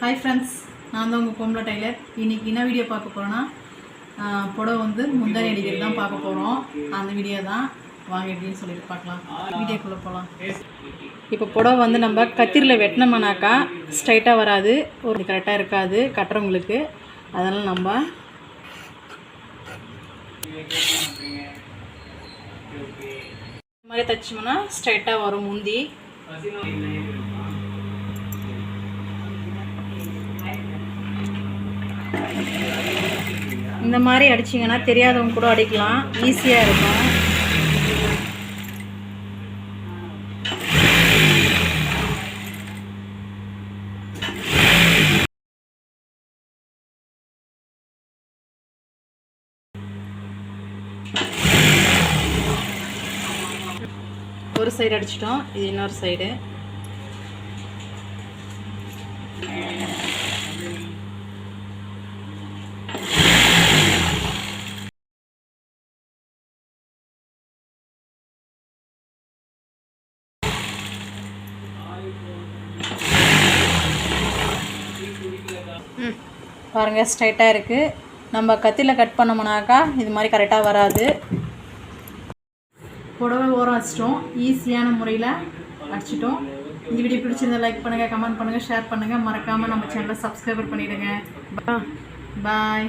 Hi friends நான் தான் உங்கள் பொம்பளை டைலர் இன்றைக்கி என்ன வீடியோ பார்க்க போகிறோன்னா புடவை வந்து முந்தாரி அடிக்கிறது தான் பார்க்க போகிறோம் அந்த வீடியோ தான். வாங்க எப்படின்னு சொல்லிட்டு பார்க்கலாம். வீடியோக்குள்ளே போகலாம் இப்போ புடவை வந்து நம்ம கத்திரியில் வெட்டினோம்னாக்கா ஸ்ட்ரைட்டாக வராது. ஒரு கரெக்டாக இருக்காது. கட்டுறவங்களுக்கு. அதனால் நம்ம இந்த மாதிரி தைச்சோம்னா ஸ்ட்ரைட்டாக வரும் முந்தி. இந்த மாதிரி அடிச்சிங்கன்னா தெரியாதவங்க கூட அடிக்கலாம். ஈஸியாக இருக்கும். ஒரு சைடு அடிச்சிட்டோம். இது இன்னொரு சைடு பாருங்கள் ஸ்ட்ரைட்டாக இருக்குது நம்ம கத்தியில் கட் பண்ணோம்னாக்கா இது மாதிரி கரெக்டாக வராது. புடவை ஓரம் வச்சிட்டோம் ஈஸியான முறையில் அடிச்சிட்டோம். இந்த வீடியோ பிடிச்சிருந்தா லைக் பண்ணுங்கள் கமெண்ட் பண்ணுங்கள் ஷேர் பண்ணுங்கள் மறக்காமல் நம்ம சேனலை சப்ஸ்கிரைபர் பண்ணிவிடுங்க பாய்